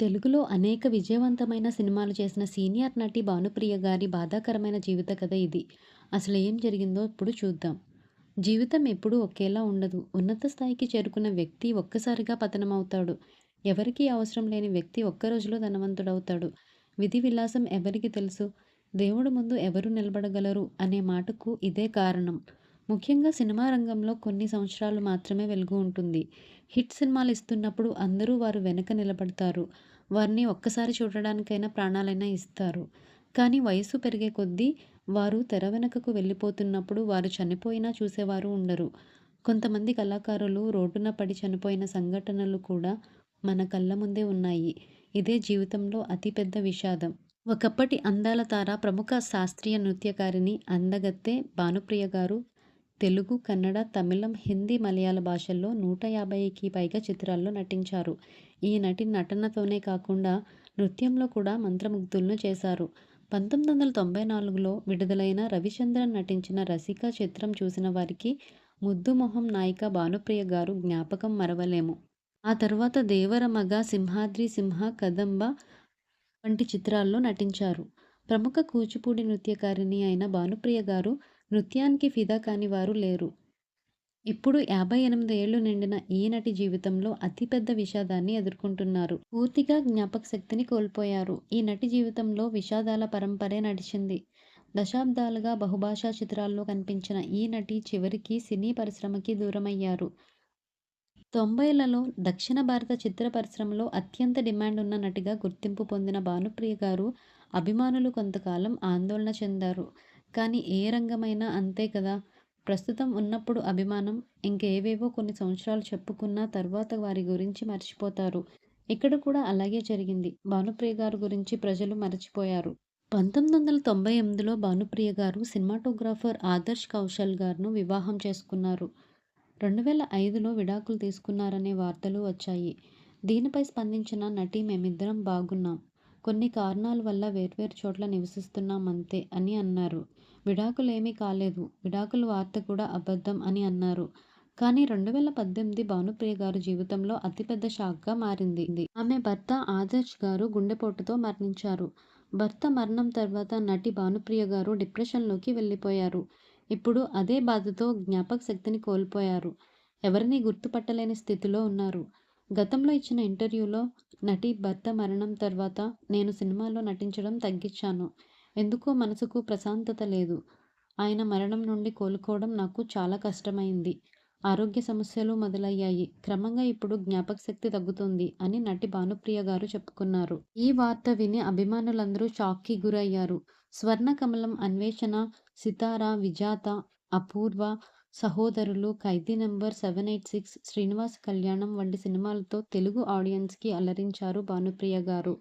తెలుగులో అనేక విజయవంతమైన సినిమాలు చేసిన సీనియర్ నటి భానుప్రియ గారి బాధాకరమైన జీవిత కథ ఇది. అసలు ఏం జరిగిందో ఇప్పుడు చూద్దాం. జీవితం ఎప్పుడూ ఒకేలా ఉండదు. ఉన్నత స్థాయికి చేరుకున్న వ్యక్తి ఒక్కసారిగా పతనమవుతాడు. ఎవరికీ అవసరం లేని వ్యక్తి ఒక్క రోజులో ధనవంతుడవుతాడు. విధి విలాసం ఎవరికి తెలుసు? దేవుడు ముందు ఎవరు నిలబడగలరు అనే మాటకు ఇదే కారణం. ముఖ్యంగా సినిమా రంగంలో కొన్ని సంవత్సరాలు మాత్రమే వెలుగు ఉంటుంది. హిట్ సినిమాలు ఇస్తున్నప్పుడు అందరూ వారు వెనక నిలబడతారు. వారిని ఒక్కసారి చూడడానికైనా ప్రాణాలైనా ఇస్తారు. కానీ వయసు పెరిగే కొద్దీ వారు తెర వెనకకు వెళ్ళిపోతున్నప్పుడు వారు చనిపోయినా చూసేవారు ఉండరు. కొంతమంది కళాకారులు రోడ్డున పడి చనిపోయిన సంఘటనలు కూడా మన కళ్ళ ముందే ఉన్నాయి. ఇదే జీవితంలో అతిపెద్ద విషాదం. ఒకప్పటి అందాల తార, ప్రముఖ శాస్త్రీయ నృత్యకారిణి, అందగత్తె భానుప్రియ గారు తెలుగు, కన్నడ, తమిళం, హిందీ, మలయాళ భాషల్లో నూట యాభైకి పైగా చిత్రాల్లో నటించారు. ఈ నటి నటనతోనే కాకుండా నృత్యంలో కూడా మంత్రముగ్ధులను చేశారు. పంతొమ్మిది వందల తొంభై నాలుగులో విడుదలైన రవిచంద్రన్ నటించిన 'రసిక' చిత్రం చూసిన వారికి ముద్దు మొహం నాయిక భానుప్రియ గారు జ్ఞాపకం మరవలేము. ఆ తర్వాత 'దేవర మగ', 'సింహాద్రి సింహ', 'కదంబ' వంటి చిత్రాల్లో నటించారు. ప్రముఖ కూచిపూడి నృత్యకారిణి అయిన భానుప్రియ గారు నృత్యానికి ఫిదా కాని వారు లేరు. ఇప్పుడు యాభై ఎనిమిది ఏళ్ళు నిండిన ఈ నటి జీవితంలో అతిపెద్ద విషాదాన్ని ఎదుర్కొంటున్నారు. పూర్తిగా జ్ఞాపక శక్తిని కోల్పోయారు. ఈ నటి జీవితంలో విషాదాల పరంపరే నడిచింది. దశాబ్దాలుగా బహుభాషా చిత్రాల్లో కనిపించిన ఈ నటి చివరికి సినీ పరిశ్రమకి దూరమయ్యారు. తొంభైలలో దక్షిణ భారత చిత్ర పరిశ్రమలో అత్యంత డిమాండ్ ఉన్న నటిగా గుర్తింపు పొందిన భానుప్రియ గారు అభిమానులు కొంతకాలం ఆందోళన చెందారు. కానీ ఏ రంగమైనా అంతే కదా! ప్రస్తుతం ఉన్నప్పుడు అభిమానం, ఇంకేవేవో కొన్ని సంవత్సరాలు చెప్పుకున్నా తర్వాత వారి గురించి మర్చిపోతారు. ఇక్కడ కూడా అలాగే జరిగింది. భానుప్రియ గారు గురించి ప్రజలు మర్చిపోయారు పంతొమ్మిది వందల తొంభై ఎనిమిదిలో భానుప్రియ గారు సినిమాటోగ్రాఫర్ ఆదర్శ్ కౌశల్ గారును వివాహం చేసుకున్నారు. రెండు వేల ఐదులో విడాకులు తీసుకున్నారనే వార్తలు వచ్చాయి. దీనిపై స్పందించిన నటి మేమిద్దరం బాగున్నాం. కొన్ని కారణాల వల్ల వేర్వేరు చోట్ల నివసిస్తున్నాం అంతే అని అన్నారు. విడాకులేమీ కాలేదు. విడాకుల వార్త కూడా అబద్ధం అని అన్నారు. కానీ రెండు వేల పద్దెనిమిది భానుప్రియ గారు జీవితంలో అతిపెద్ద షాక్గా మారింది. ఆమె భర్త ఆదర్శ్ గారు గుండెపోటుతో మరణించారు. భర్త మరణం తర్వాత నటి భానుప్రియ గారు డిప్రెషన్లోకి వెళ్ళిపోయారు ఇప్పుడు అదే బాధతో జ్ఞాపక శక్తిని కోల్పోయారు. ఎవరినీ గుర్తుపట్టలేని స్థితిలో ఉన్నారు. గతంలో ఇచ్చిన ఇంటర్వ్యూలో నటి భర్త మరణం తర్వాత నేను సినిమాలో నటించడం తగ్గించాను. ఎందుకో మనసుకు ప్రశాంతత లేదు. ఆయన మరణం నుండి కోలుకోవడం నాకు చాలా కష్టమైంది. ఆరోగ్య సమస్యలు మొదలయ్యాయి. క్రమంగా ఇప్పుడు జ్ఞాపక శక్తి తగ్గుతుంది అని నటి భానుప్రియ గారు చెప్పుకున్నారు. ఈ వార్త విని అభిమానులందరూ షాక్కి గురయ్యారు. స్వర్ణ కమలం అన్వేషణ, Sitara, Vijetha, Apoorva, Sahodarulu, Khaidi number seven eight six, Srinivasa Kalyanam వంటి సినిమాలతో తెలుగు ఆడియన్స్కి అలరించారు భానుప్రియ గారు.